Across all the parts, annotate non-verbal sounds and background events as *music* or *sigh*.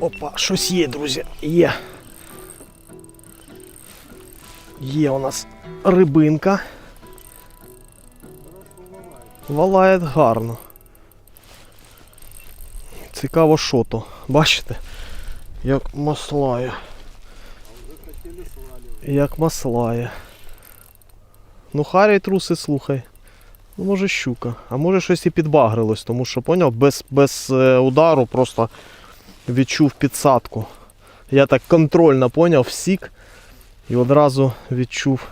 Опа, щось є, друзі. Є. Є у нас рибинка. Валає гарно. Цікаво, що то. Бачите? Як маслає. Як маслає. Ну, харій труси, слухай. Ну, може щука. А може щось і підбагрилось, тому що поняв, без, без е, удару просто відчув підсадку. Я так контрольно поняв, всік і одразу відчув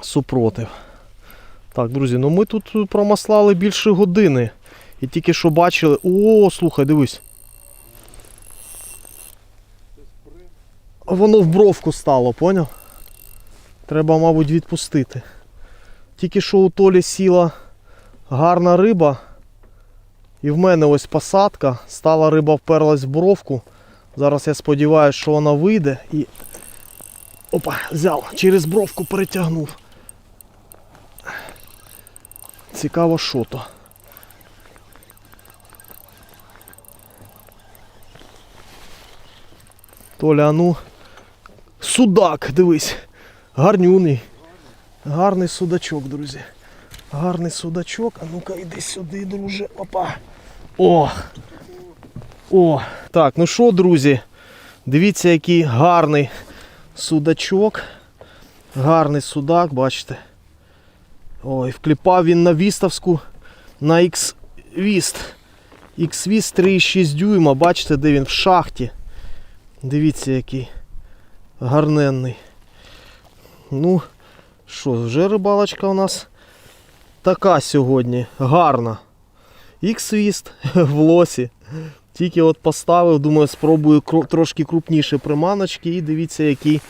супротив. Так, друзі, ну ми тут промаслали більше години. І тільки що бачили. О, слухай, дивись. Воно в бровку стало, поняв? Треба, мабуть, відпустити. Тільки що у Толі сіла гарна риба. І в мене ось посадка. Стала риба вперлась в бровку. Зараз я сподіваюся, що вона вийде і. Опа, взяв, через бровку перетягнув. Цікаво, що то. Толя, а ну. Судак, дивись. Гарнюний. Гарний судачок, друзі. Гарний судачок. А ну-ка йди сюди, друже. Опа. О! О! Так, ну що, друзі? Дивіться, який гарний судачок. Гарний судак, бачите. Ой, вкліпав він на віставську на X-Віст. X-Віст 3,6 дюйма, бачите, де він в шахті. Дивіться, який гарненний. Ну, що, вже рибалочка у нас така сьогодні, гарна. Ікс-віст *laughs* в лосі. Тільки от поставив, думаю, спробую трошки крупніше приманочки і дивіться, який,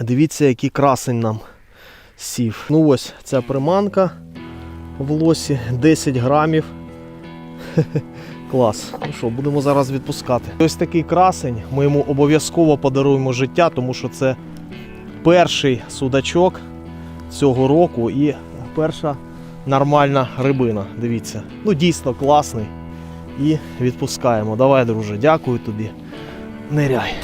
дивіться, який красень нам сів. Ну ось ця приманка в лосі, 10 грамів. *laughs* Клас. Ну що, будемо зараз відпускати. Ось такий красень. Ми йому обов'язково подаруємо життя, тому що це перший судачок цього року і перша нормальна рибина. Дивіться. Ну дійсно класний. І відпускаємо. Давай, друже, дякую тобі. Ниряй.